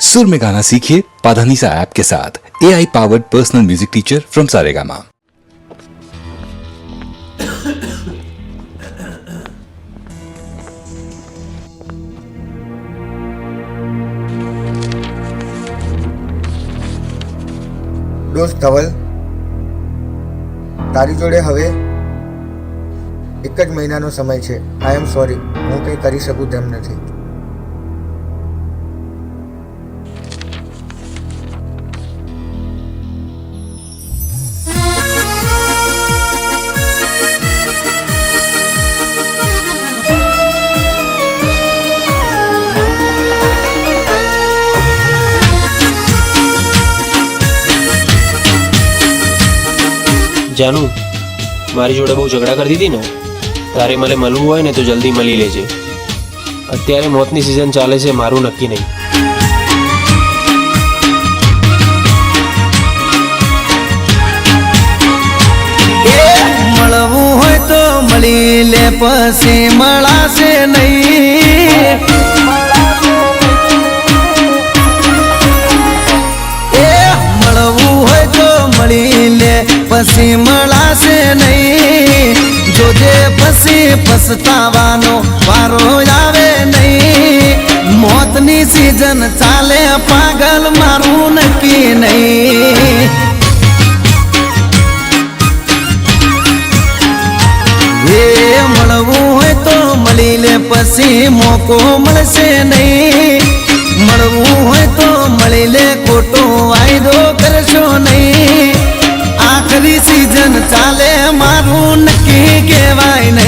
सुर में गाना सीखिए पाधानीसा ऐप के साथ A I powered personal music teacher from Saregama દોસ્ત ધવલ તારી જોડે હવે એક જ મહિનાનો સમય છે આઈ એમ સોરી હું કંઈ કરી શકું તેમ નથી જાનુ, મારી જોડે બહુ ઝઘડા કરી દીધી ને, તારે મને મળવું હોય ને તો જલ્દી મળી લેજે. અત્યારે મોતની સિઝન ચાલે છે, મારું નક્કી નહીં. મળવું હોય તો મળી લે, પછી મળાશે નહીં. પછી મળાશે નહીં. જોજે પછી પછતાવાનો વારો આવે નહીં. મોતની સિઝન ચાલે, પાગલ મારું નક્કી નહીં. એ મળવું હોય તો મળી પછી મોકો મળશે નહીં. મળવું હોય તો મળી લે, ખોટો વાયદો કરશો નહીં. આખરી ચાલે મારું નક્કી કહેવાય નહીં.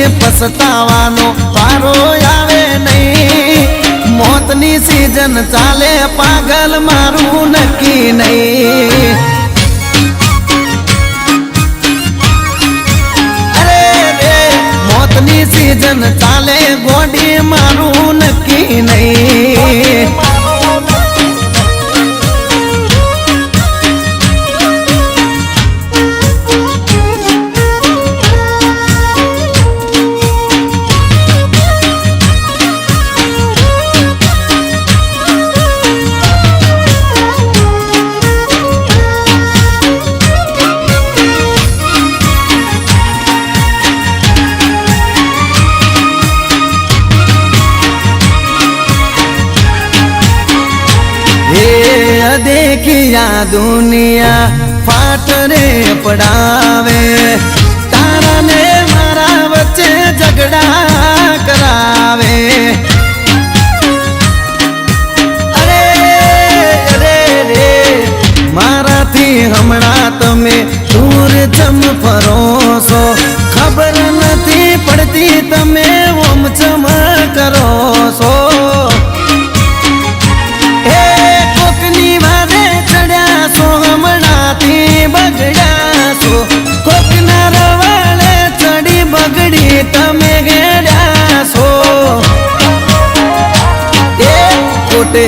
પછી પછતાવાનો પારો આવે નહીં. મોતની સિઝન ચાલે, પાગલ મારું નક્કી નહીં. અરે મોતની સિઝન ચાલે, ગોડી મારું દેખિયા દુનિયા ફાટરે પડાવે. તારા ને મારા વચ્ચે ઝઘડા કરાવે. અરે અરે રે મારાથી હમણાં તમે દૂર જમ ફરો છો ખબર નથી પડતી તમે ઓમ ચમ કરો.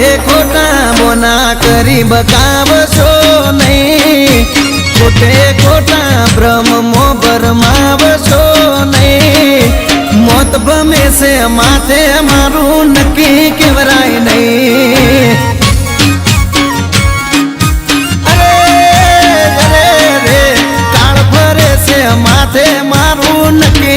ખોટે મોના કરી બતાવશો નહીં. ખોટે ખોટા બ્રહ્મો ભરમાવશો નહીં. મોત ભમે છે માથે મારું નક્કી કેવરાય નહીં. માથે મારું નક્કી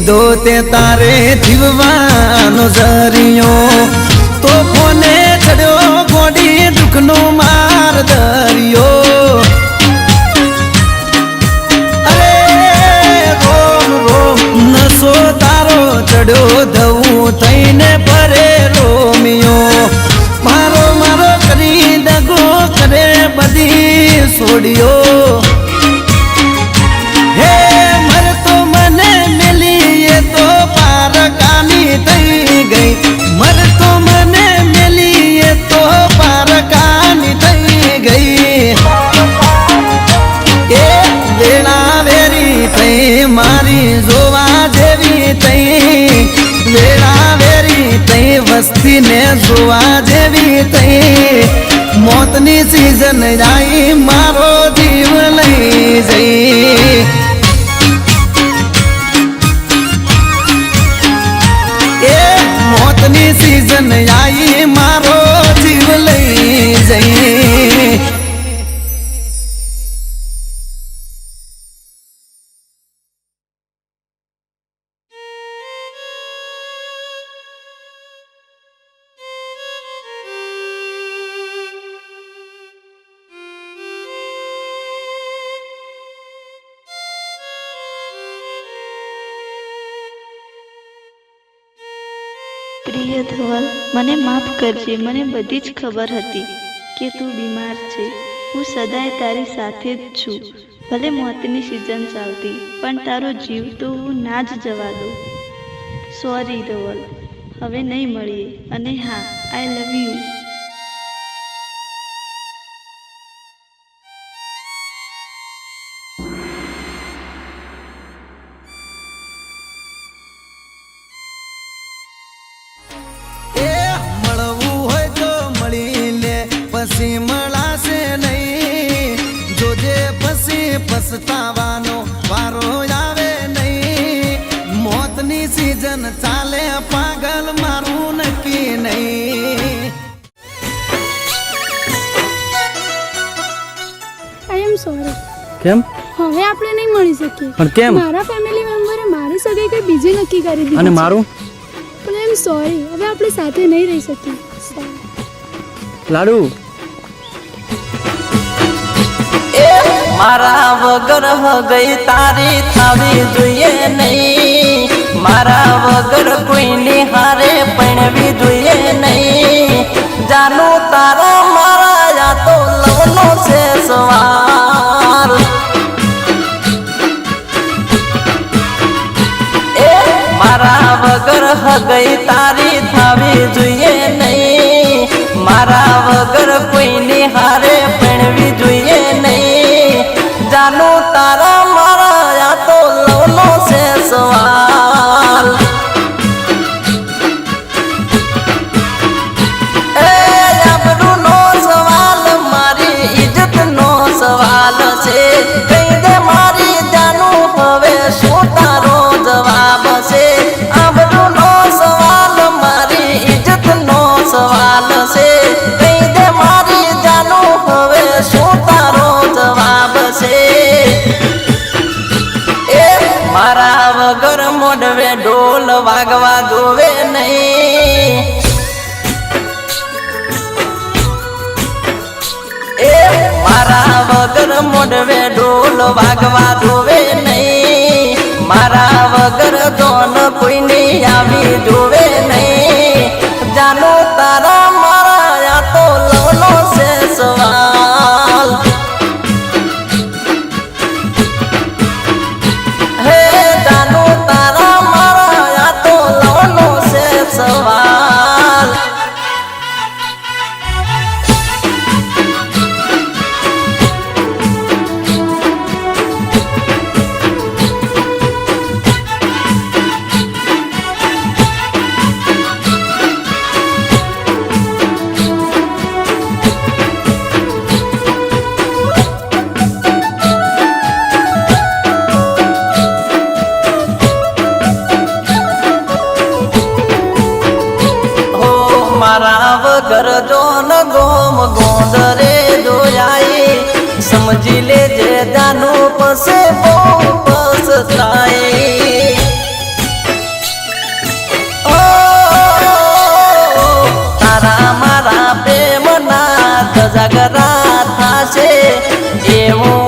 કીધો તે તારે જીવવાનો જરિયો. તો ફોને ચડ્યો ગોડી દુઃખનો માર દરિયો અરે રોમ રોમ, નસો તારો ચડ્યો ધવું થઈને ભરે રોમિયો. મારો મારો છોડ્યો જોવા જેવી થઈ. મોતની સીઝન જાય મારો જીવ લઈ જઈ. પ્રિય ધવલ, મને માફ કરજે, મને બધી જ ખબર હતી કે તું બીમાર છે. હું સદાય તારી સાથે જ છું. ભલે મોતની સિઝન ચાલતી, પણ તારો જીવ તો હું ના જ જવા દઉં. સોરી ધવલ, હવે નહીં મળીએ. અને હા આઈ લવ યુ પછી પછતાવાનો વારો આવે નહીં. મોતની સીઝન ચાલે પાગલ મારું નક્કી નહીં. આઈ એમ સોરી કેમ? હવે આપણે નહીં મળી શકીએ. પણ કેમ? મારા ફેમિલી મેમ્બરે મારી સગાઈ કઈ બીજી નક્કી કરી દીધી અને મારું? પણ આઈ એમ સોરી હવે આપણે સાથે નહીં રહી શકીએ. લાડુ? મારા વગર ગઈ તારી થાવી જોઈએ નહીં. મારા વગર કોઈની હારે પણવી જોઈએ નહીં. જાનું તારો મારા યા તો લવનો છે સવાર. એ મારા વગર હગઈ તારી થાવી જોઈએ નહીં. મારા વાગવા જોવે નહીં. એ મારા વગર મોડવે ઢોલ વાગવા જોવે નહીં. મારા વગર ધોન કોઈની આવી જોવે મારા ન ગોમ ગોંદરે દોયાઈ સમજી લેજે જાનું પસે બહુ પસતાઈ તારા મારા પ્રેમના ધજાગરા થાશે. એવું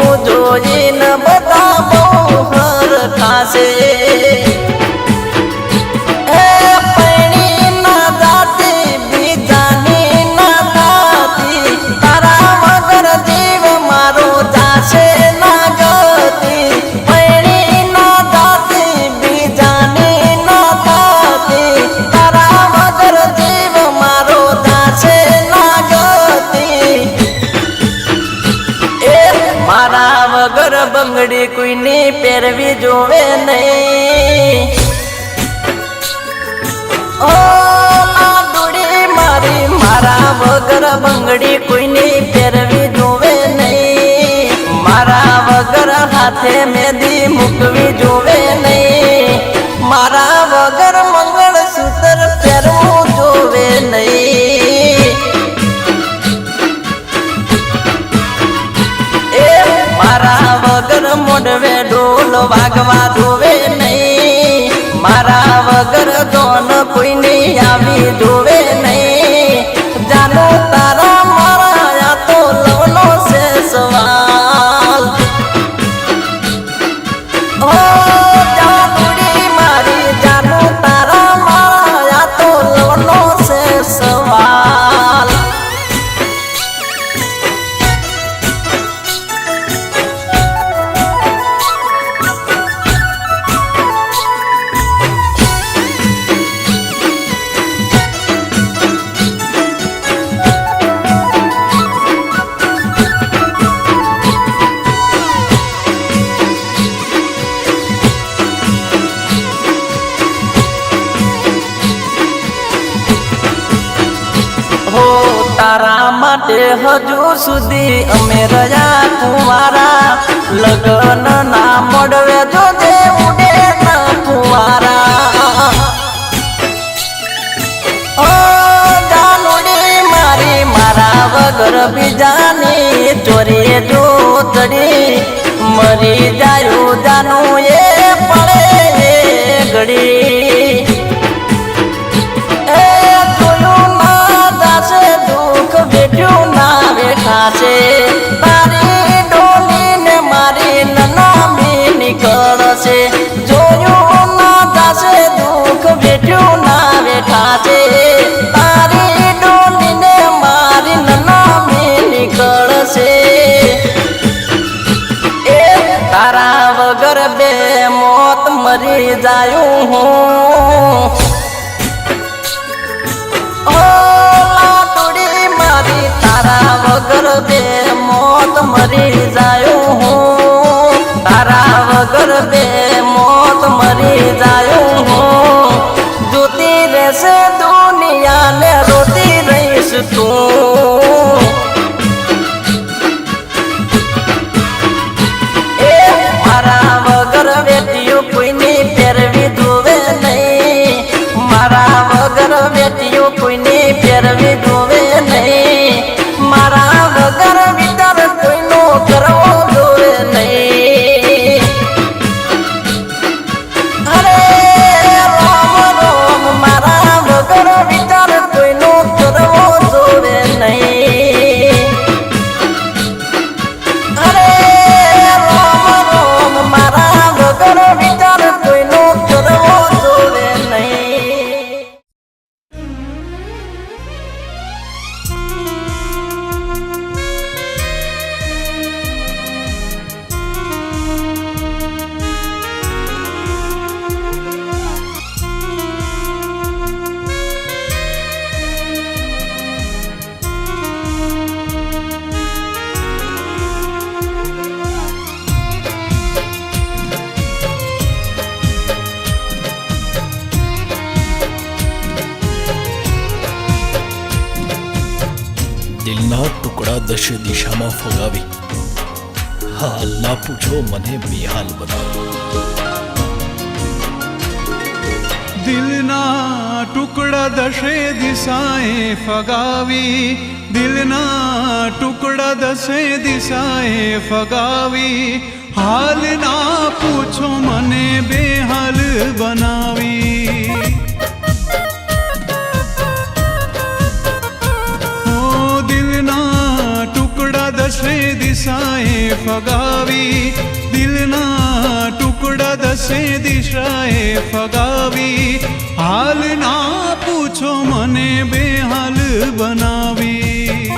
બંગડી કોઈની પહેરવી જોવે નહીં. ઓ લાડુડી મારી વગર બંગડી કોઈની પહેરવી જોવે નહીં. મારા વગર હાથે મેદી મૂકવી વાગવા જોવે નહીં. મારા વગર દોન કોઈની આવી ધોવે નહીં. જાનો તારા માટે હજુ સુધી અમે રહ્યા કુંવારા લગ્ન ના મળવે જો દે મારી મારા વગર બીજાની ચોરી જો મરી જાયું જાનું મરી જાયું હું. તારા વગર બે મોત મરી જાયું હું. તારા વગર બે મોત મરી જાયું હું. જોતી રહેશે દુનિયાને રોતી તું. દશે દિશામાં ફગાવી. હા, અલ્લાહ પૂછો, મને બેહાલ બનાવી. દિલના ટુકડા દશે દિશાએ ફગાવી. દિલના ટુકડા દશે દિશાએ ફગાવી. હાલ ના પૂછો, મને બેહાલ બનાવી. દિશાએ ફગાવી, દિલના ટુકડા દસે દિશાએ ફગાવી. હાલ ના પૂછો મને બેહાલ બનાવી.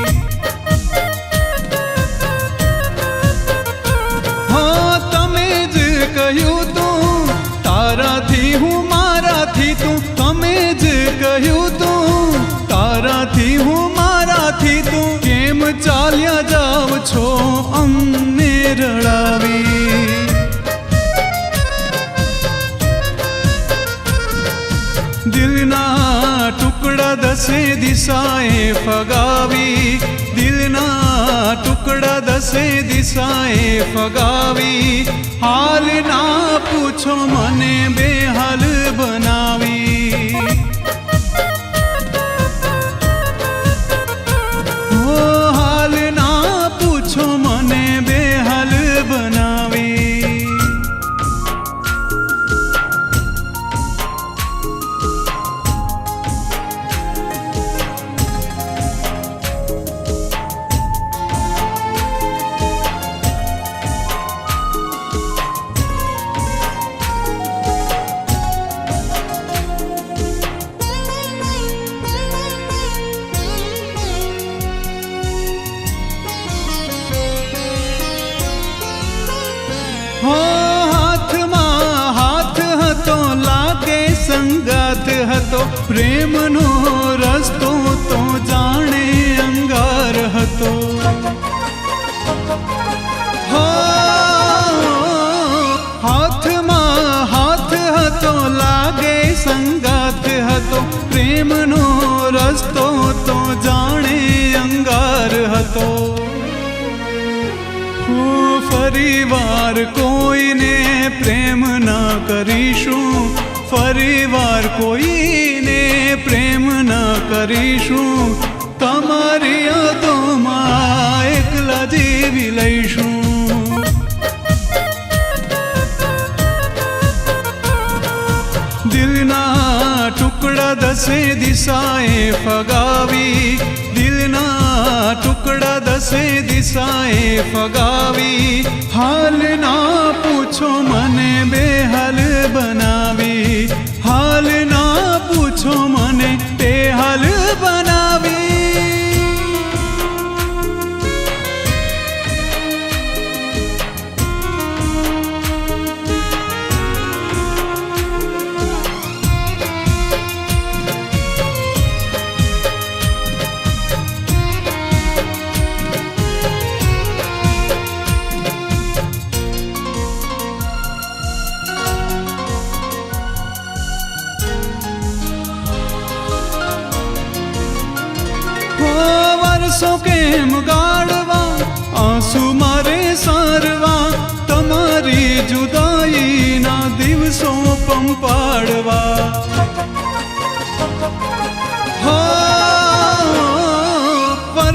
હા, તમે જ કહ્યું તું, તારાથી હું મારાથી તું. તમે જ કહ્યું તું, તારાથી હું મારાથી તું. કેમ ચાલ્યા જાવ છો દસે દિશાએ ફગાવી દિલના ટુકડા દસે દિશાએ ફગાવી હાલ ના પૂછો મને બેહાલ બનાવી હો હાથમાં હાથ હતો લાગે સંગત હતો પ્રેમનો રસ્તો તો જાણે અંગાર હતો હો હાથમાં હાથ હતો લાગે સંગત હતો પ્રેમનો રસ્તો તો જાણે અંગાર હતો હું ફરીવાર કોઈને પ્રેમ ના કરીશું. ફરીવાર કોઈને પ્રેમ ના કરીશું. તમારી યાદોમાં એકલા જીવી લઈશું. દિલના ટુકડા દસે દિશાએ ફગાવી. દિલના ટુકડા દસે દિશાએ ફગાવી. હાલ ના પૂછો મને બેહાલ બનાવી. હાલ ના પૂછો મને બેહાલ બનાવી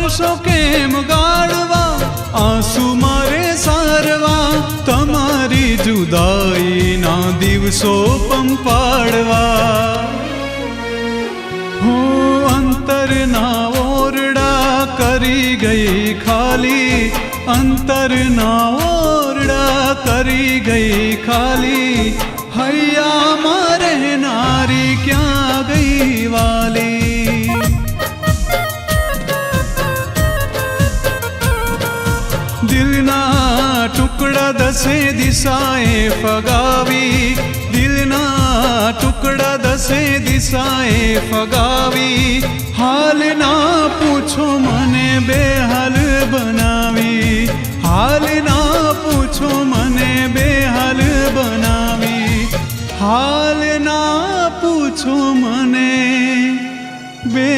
વર્ષો કેમ ગાળવા? આંસુ મારે સારવા. તમારી જુદાઈના દિવસો પંપાડવા. હું અંતરના ઓરડા કરી ગઈ ખાલી. અંતરના ઓરડા કરી ગઈ ખાલી. ટુકડા દસે દિશાએ ફગાવી દિલના ટુકડા દસે દિશાએ ફગાવી હાલ ના પૂછો મને બેહાલ બનાવી હાલ ના પૂછો મને બેહાલ બનાવી હાલ ના પૂછો મને બે